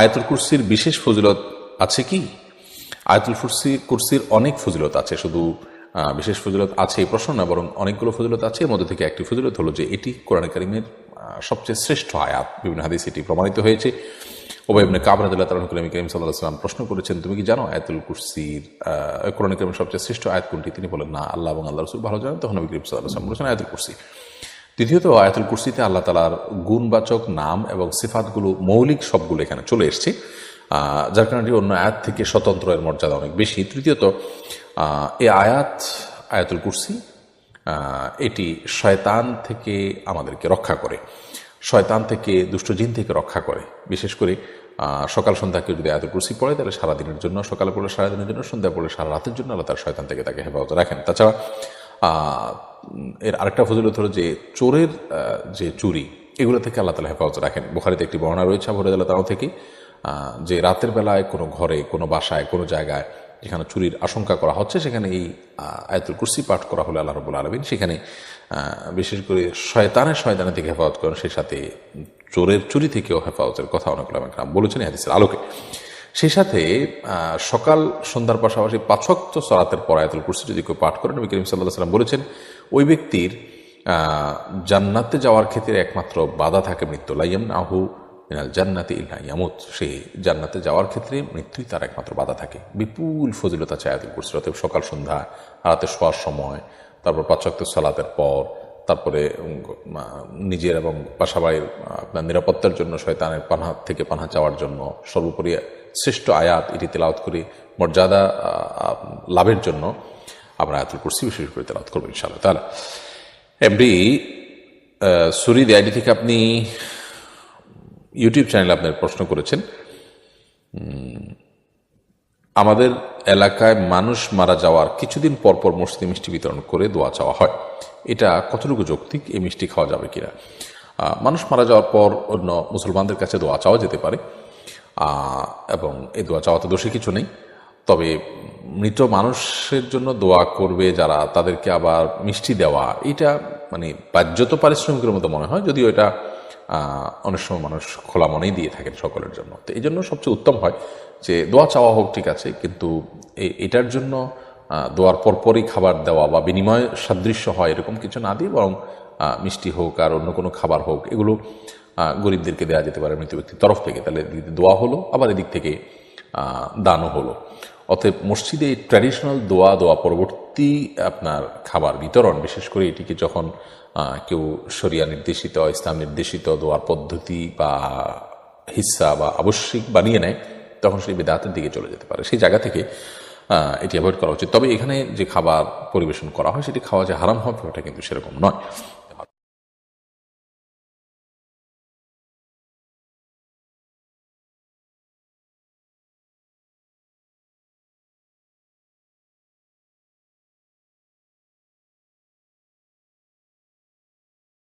আয়াতুল কুরসির বিশেষ ফজিলত আছে কি? আয়াতুল কুরসি কুরসির অনেক ফজিলত আছে, শুধু বিশেষ ফজিলত আছে এই প্রশ্ন না, বরং অনেকগুলো ফজিলত আছে। এর মধ্যে থেকে একটি ফজিলত হলো যে এটি কোরআন কারিমের সবচেয়ে শ্রেষ্ঠ আয়াত। বিভিন্ন হাদিস এটি প্রমাণিত হয়েছে। ওবাই ইবনে কাব রাদিয়াল্লাহু তাআলা করিম করিম আলাইহি সাল্লাম প্রশ্ন করেছেন, তুমি কি জানো আয়াতুল কুরসির কোরআন কারিমের সবচেয়ে শ্রেষ্ঠ আয়াত কোনটি? তিনি বলেন, না, আল্লাহ এবং আল্লাহ রাসূল ভালো জানেন। তখন নবী করিম আলাইহি সাল্লাম বলেছেন, আয়াতুল কুরসি। দ্বিতীয়ত আয়াতুল কুরসিতে আল্লাহ তালার গুণবাচক নাম এবং সিফাতগুলো, মৌলিক সবগুলো এখানে চলে এসছে। যার কারণে অন্য আয়াত থেকে স্বতন্ত্র এর মর্যাদা অনেক বেশি। তৃতীয়ত এই আয়াত, আয়াতুল কুরসি এটি শয়তান থেকে আমাদেরকে রক্ষা করে। শয়তান থেকে দুষ্ট জিন থেকে রক্ষা করে। বিশেষ করে সকাল সন্ধ্যা কেউ যদি আয়াতুল কুরসি পড়ে, তাহলে সারাদিনের জন্য, সকালে পড়লে সারাদিনের জন্য, সন্ধ্যা পড়লে সারা রাতের জন্য আল্লাহ তার শয়তান থেকে তাকে হেফাজত রাখেন। তাছাড়া এর আরেকটা ফজিলত হলো যে চোরের যে চুরি এগুলো থেকে আল্লাহ তালা হেফাজত রাখেন। বোখারিতে একটি বর্ণনা রয়েছে আবহাওয়া আল্লাহ তালা থেকে যে রাতের বেলায় কোনো ঘরে কোনো বাসায় কোনো জায়গায় যেখানে চুরির আশঙ্কা করা হচ্ছে সেখানে এই আহ, কুর্সি পাঠ করা হলে আল্লাহ রবুল আলমিন। সেখানে বিশেষ করে শয়তানের শয়তানের থেকে হেফাজত করেন সেই সাথে চোরের চুরি থেকেও হেফাজতের কথা অনেক বলেছেন হাদিসের আলোকে। সেই সাথে সকাল সন্ধ্যার পাশাপাশি পাঁচক্ত সরাতের পর আয়াতুল কুরসি যদি কেউ পাঠ করেন, নবী করিম সাল্লাহ সাল্লাম বলেছেন, ওই ব্যক্তির জান্নাতে যাওয়ার ক্ষেত্রে একমাত্র বাধা থাকে মৃত্যু। লাইয়াম নাহু মিনাল জান্নাতে ইল্লা ইয়ামুত। সে জান্নাতে যাওয়ার ক্ষেত্রে মৃত্যুই তার একমাত্র বাধা থাকে। বিপুল ফজিলত আছে আয়াতুল কুরসি। অতএব সকাল, সন্ধ্যা, রাতে শোয়ার সময়, তারপর পাঁচক্ত সালাতের পর, তারপরে নিজের এবং বাসাবাড়ির আপনার নিরাপত্তার জন্য, শয়তানের পানহা থেকে পানহা চাওয়ার জন্য, সর্বোপরি শ্রেষ্ঠ আয়াত এটি তেলাওয়াত করে মর্যাদা লাভের জন্য আমরা আয়াতুল কুরসি বিশেষ করে তেলাওয়াত করব ইনশাআল্লাহ। তাহলে, এমডি সুরি আইডি থেকে আপনি ইউটিউব চ্যানেলে আপনার প্রশ্ন করেছেন আমাদের এলাকায় মানুষ মারা যাওয়ার কিছুদিন পর পর মসজিদে মিষ্টি বিতরণ করে দোয়া চাওয়া হয়। এটা কতটুকু যৌক্তিক? এই মিষ্টি খাওয়া যাবে কিনা? মানুষ মারা যাওয়ার পর অন্য মুসলমানদের কাছে দোয়া চাওয়া যেতে পারে। এবং এই দোয়া চাওয়াতে দোষী কিছু নেই। তবে মৃত মানুষের জন্য দোয়া করবে যারা, তাদেরকে আবার মিষ্টি দেওয়া, এটা মানে বাহ্যত পারিশ্রমিকের মতো মনে হয়, যদিও এটা অনেক সময় মানুষ খোলা মনেই দিয়ে থাকেন সকলের জন্য। তো এই জন্য সবচেয়ে উত্তম হয় যে দোয়া চাওয়া হোক, ঠিক আছে, কিন্তু এটার জন্য দোয়ার পরপরই খাবার দেওয়া বা বিনিময় সাদৃশ্য হয় এরকম কিছু না দিয়ে বরং মিষ্টি হোক আর অন্য কোনো খাবার হোক, এগুলো গরিবদেরকে দেওয়া যেতে পারে মৃত ব্যক্তির তরফ থেকে। তাহলে দোয়া হলো, আবার এদিক থেকে দানও হলো। অতএব মসজিদে ট্র্যাডিশনাল দোয়া দোয়া পরবর্তী আপনার খাবার বিতরণ, বিশেষ করে এটিকে যখন কেউ শরিয়া নির্দেশিত, ইসলাম নির্দেশিত দোয়ার পদ্ধতি বা হিস্সা বা আবশ্যিক বানিয়ে নেয়, তখন সেই বেদাতের দিকে চলে যেতে পারে। সেই জায়গা থেকে এটি অ্যাভয়েড করা উচিত। তবে এখানে যে খাবার পরিবেশন করা হয়, সেটি খাওয়া যে হারাম হবে, ওটা কিন্তু সেরকম নয়।